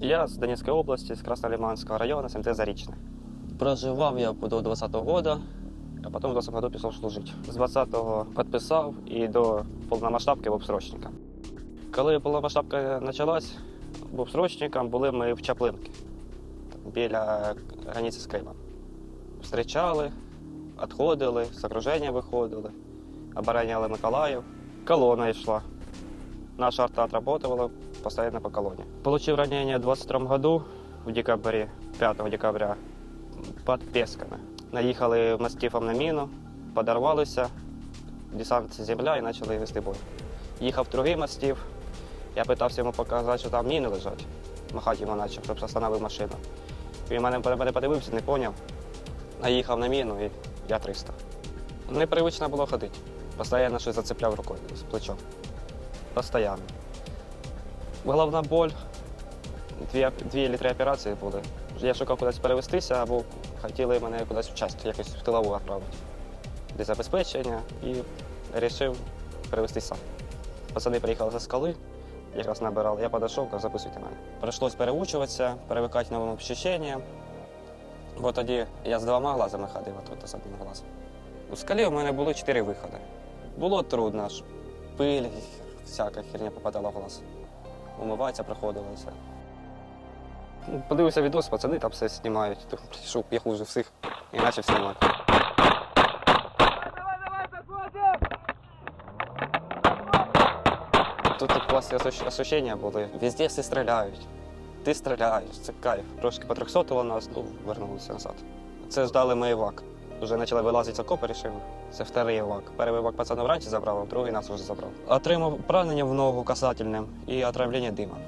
Я з Донецької області, з Краснолиманського району, СМТ Зарічне. Проживав я до 20-го року, а потім в 20 году пішов служити. З 20-го підписав і до повномасштабки був срочником. Коли повномасштабка почалась, був срочником, були ми в Чаплинці, біля границі з Кримом. Встрічали, відходили, з окруження виходили, обороняли Миколаїв. Колона йшла. Наша арта отработала постоянно по колонне. Получил ранение в 22 году, в декабре, 5 декабря, под Песками. Наїхали мастифом на міну, подорвалися, десант земля і почали вести бой. Їхав другий мастиф, я питався йому показати, що там міни лежать. Махати йому почав, щоб остановив машину. Він мене подивився, не зрозумів. Наїхав на міну і я 300. Непривично було ходити. Постоянно щось зацепляв рукою з плечом. Постоянно. Головна боль. Дві, дві чи три операції були. Я шукав кудись перевестися або хотіли мене кудись в часть, якось в тилову відправити. Для забезпечення і вирішив перевестись сам. Пацани приїхали зі скали, якраз набирали. Я підійшов, кажу, записуйте мене. Прийшлось переучуватися, привикати новим ощущенням. Бо тоді я з двома глазами ходив, а тут з одним глазом. У скалі у мене було чотири виходи. Було трудно, аж пиль, всяка херня попадала в глаз. Умиватися приходилося. Ну, Подивився відос, пацани там все знімають. То Пішов, я хуже всіх і почав знімати. Тут так класні ощущення були. Везде всі стріляють. Ти стріляєш, це кайф. Трошки потрьохсотило нас, ну, вернулися назад. Це ждали ми івак. Вже почали вилазити з окопи, рішили. Це вторий івак. Перший івак пацана вранці забрав, а другий нас вже забрав. Отримав поранення в ногу касательним і отравлення димом.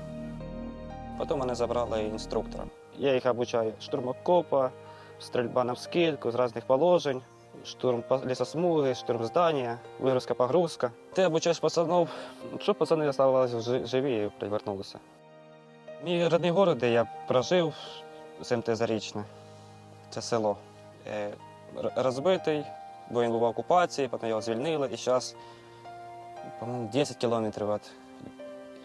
Потім мене забрали інструктора. Я їх обучаю штурм окопа, стрільба на вскидку з різних положень, штурм лісосмуги, штурм здання, вигрузка, погрузка. Ти обучаєш пацанов, щоб пацани залишилися живі і привернулися. Мій родний город, де я прожив, СМТ Зарічне, це село. Розбитий, бо він був в окупації, потім його звільнили, і зараз, по-моєму, 10 кілометрів від,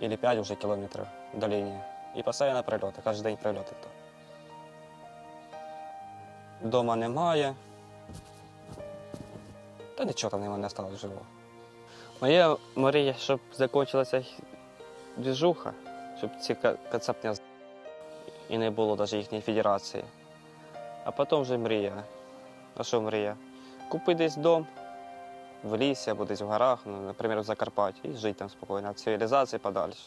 або 5 вже кілометрів до лінії. І постійно прильоти, кожен день прильоти. Дома немає. Та нічого там нема не стало живого. Моя мрія, щоб закінчилася двіжуха, щоб ці ка- кацапня і не було навіть їхньої федерації. А потім вже мрія. А що мрія? Купи десь дом в лісі або десь в горах, ну, наприклад, в Закарпатті, і жити там спокійно, від цивілізації подальше.